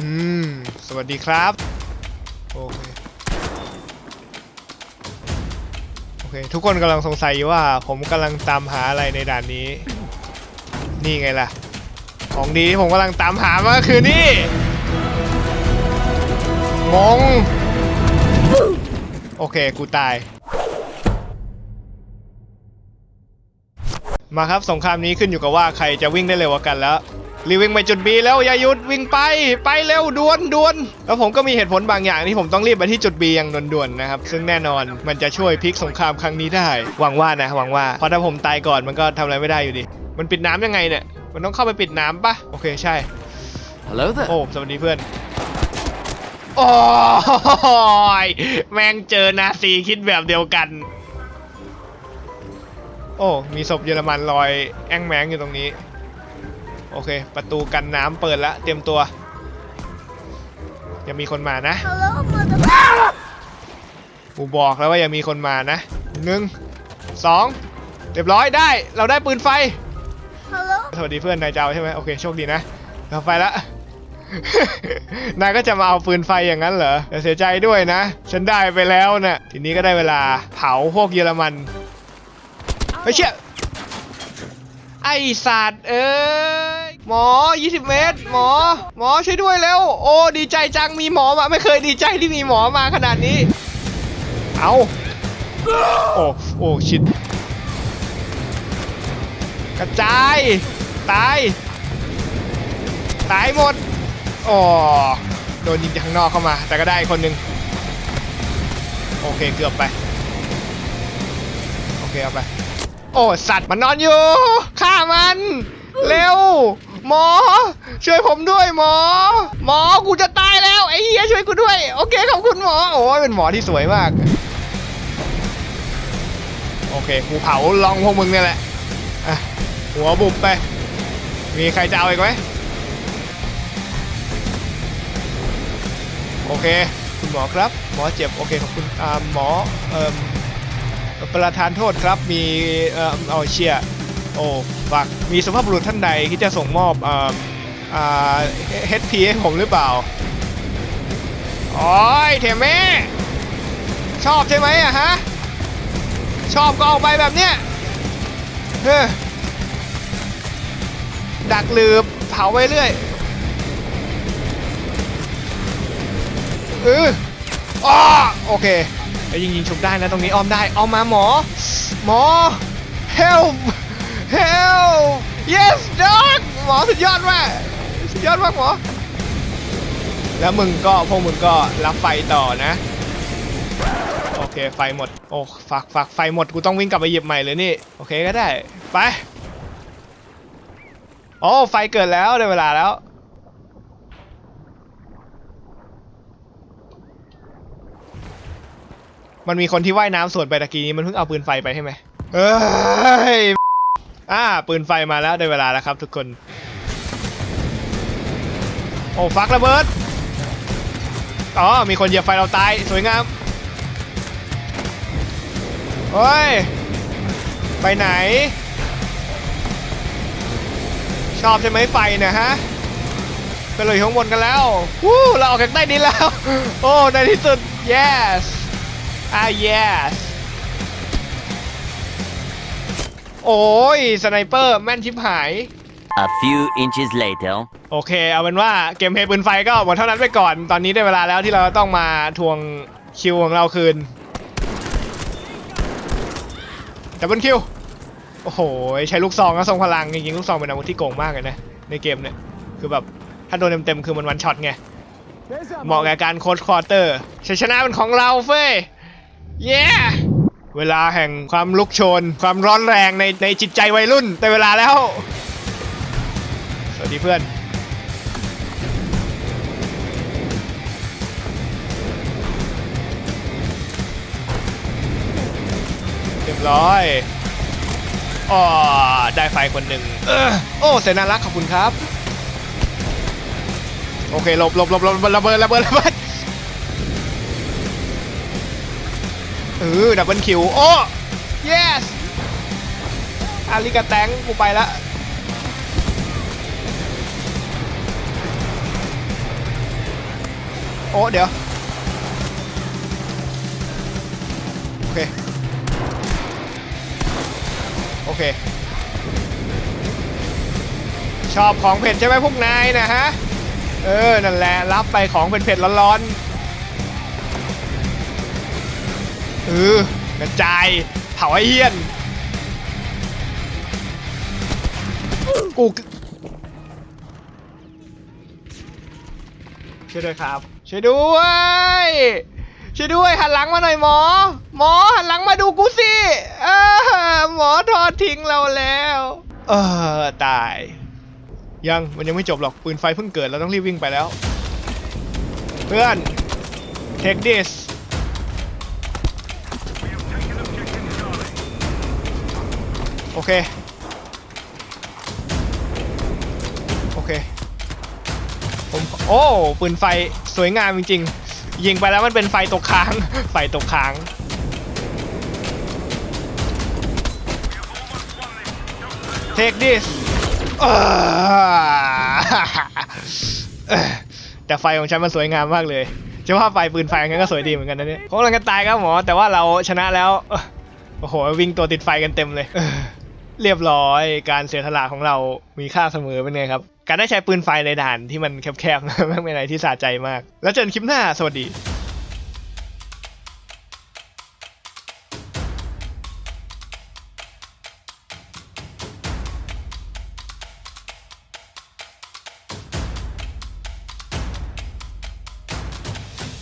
อืม สวัสดีครับ โอเค โอเค ทุกคนกำลังสงสัยว่า ผมกำลังตามหาอะไรในด่านนี้ นี่ไงล่ะ ของดีที่ผมกำลังตามหามาคือนี่มง โอเค กูตาย มาครับสงครามนี้ขึ้นอยู่กับว่าใครจะวิ่งได้เร็วกว่ากันแล้ว รีบวิ่งไปจุด B แล้วอย่าหยุดวิ่งไปไปเร็วด่วนด่วนแล้วผมก็มีเหตุผลบางอย่างที่ผมต้องรีบไปที่จุด B อย่างด่วนๆนะครับซึ่งแน่นอนมันจะช่วยพลิกสงครามครั้งนี้ได้หวังว่านะหวังว่าเพราะถ้าผมตายก่อนมันก็ทำอะไรไม่ได้อยู่ดี มันปิดน้ำยังไงเนี่ยมันต้องเข้าไปปิดน้ำปะโอเคใช่ Hello there. โอ้สวัสดีเพื่อนโอ้ยแม่งเจอนาซีคิดแบบเดียวกัน โอ้ มีศพเยอรมันลอยแองแมงอยู่ตรงนี้ โอเค ประตูกันน้ำเปิดแล้วเตรียมตัวยังมีคนมานะ Hello, mother. กูบอกแล้วว่ายังมีคนมานะหนึ่งสองเรียบร้อยได้เราได้ปืนไฟ Hello. สวัสดีเพื่อนนายเจ้าใช่ไหมโอเคโชคดีนะเราไปละนายก็จะมาเอาปืนไฟอย่างนั้นเหรอแต่เสียใจด้วยนะ ฉันได้ไปแล้วนะ่ะทีนี้ก็ได้เวลาเผาพวกเยอรมันไม่เชื่อไอสัตว์เอ้ย หมอ 20 เมตร หมอ หมอช่วยด้วยแล้ว โอ้ ดีใจจัง มีหมอมา ไม่เคยดีใจที่มีหมอมาขนาดนี้ เอาโอ้ โอ้ ชิด กระจาย ตาย ตายหมด อ๋อ โดนยิงจากข้างนอกเข้ามา แต่ก็ได้คนหนึ่งโอเค เกือบไป โอเค เอาไป โอ้ สัตว์มันนอนอยู่ ฆ่ามัน เร็ว หมอ ช่วยผมด้วยหมอ หมอกูจะตายแล้วไอ้เหี้ยช่วยกูด้วย โอเคขอบคุณหมอ โอ้ยเป็นหมอที่สวยมาก โอเคกูเผาลองพวกมึงเนี่ยแหละอะหัวบุบไป มีใครจะเอาอีกไหมโอเคคุณหมอครับ หมอเจ็บโอเคขอบคุณอ่าหมอเอ่อประธานโทษครับมีเอ่อเอาเชีย โอ้ฝากมีสุภาพบุรุษท่านใดที่จะส่งมอบอ่าอ่า HP ให้ผมหรือเปล่าโอ้ยเทมเม่ชอบใช่ไหมอะฮะ ชอบก็เอาไปแบบเนี้ยเฮ้อดักลืบเผาไปเรื่อยเอออ้อโอเคไอ้ยิงยิงชุบได้นะตรงนี้อ้อมได้ เอามาหมอ หมอ help หมอสุดยอดแมากสุดยอดมากหมอ แล้วมึงก็พวกมึงก็รับไฟต่อนะ โอเคไฟหมด โอ้ฝากฝากไฟหมดกูต้องวิ่งกลับไปหยิบใหม่เลยนี่ โอเคก็ได้ ไป โอ้ไฟเกิดแล้วได้เวลาแล้วมันมีคนที่ว่ายน้ำสวนไปตะกี้นี้มันเพิ่งเอาปืนไฟไปใช่ไหมเอ้ย อ่าปืนไฟมาแล้วได้เวลาแล้วครับทุกคน โอ้ฟักระเบิด อ๋อ มีคนเหยียบไฟเราตาย สวยงามเฮ้ย ไปไหน ชอบใช่ไหมไฟเนะฮะก็เลยข้างบนกันแล้ววู้เราออกจากใต้ดินแล้ว โอ้ ในที่สุด yes อ่า yes โอ้ยสไนเปอร์แม่นชิบหาย A few inches later. โอเค เอาเป็นว่าเกมเพลย์ปืนไฟก็หมดเท่านั้นไปก่อน ตอนนี้ได้เวลาแล้วที่เราต้องมาทวงคิวของเราคืนดับเบิลคิว โอ้โห ใช้ลูกซองก็ทรงพลัง จริงๆ ลูกซองเป็นอาวุธที่โกงมากเลยนะ ในเกมเนี่ย คือแบบ ถ้าโดนเต็มๆ คือมันวันช็อตไง เหมาะกับการโค้ดควอเตอร์ชัยชนะเป็นของเราเฟ้ย เย้ เวลาแห่งความลุกโชน ความร้อนแรงในในจิตใจวัยรุ่น แต่เวลาแล้ว สวัสดีเพื่อน เรียบร้อยอ๋อได้ไฟคนหนึ่งออโอ้เสนารักษ์ขอบคุณครับ โอเคหลบหลบหลบหลบระเบิดระเบิดระเบิด เออดับเบิลคิวโอ้ yes อาริกาแตงกูไปละโโอ้เดี๋ยว โอเค โอเค ชอบของเผ็ดใช่ไหมพวกนายนะฮะ เออ นั่นแหละ รับไปของเผ็ดๆร้อนๆ เออกระจายเผาไอ้เหี้ยน กูช่วยด้วยครับ ช่วยด้วย ช่วยด้วยหันหลังมาหน่อยหมอ หมอหันหลังมาดูกูสิเออหมอทอดทิ้งเราแล้ว เออตาย ยังมันยังไม่จบหรอกปืนไฟเพิ่งเกิดเราต้องรีบวิ่งไปแล้ว เพื่อน take this โอเค โอเค ผมโอ้ปืนไฟสวยงามจริงๆ ยิงไปแล้วมันเป็นไฟตกค้าง ไฟตกค้าง take this แต่ไฟของฉันมันสวยงามมากเลยจะว่าไฟปืนไฟงั้นก็สวยดีเหมือนกันนะเนี่ยเขากำลังจะตายครับหมอแต่ว่าเราชนะแล้ว โอ้โห วิ่งตัวติดไฟกันเต็มเลย เรียบร้อยการเสียสละของเรามีค่าเสมอเป็นไงครับ การได้ใช้ปืนไฟในด่านที่มันแคบๆไม่เป็นอะไรที่สะใจมาก แล้วเจอกันคลิปหน้าสวัสดี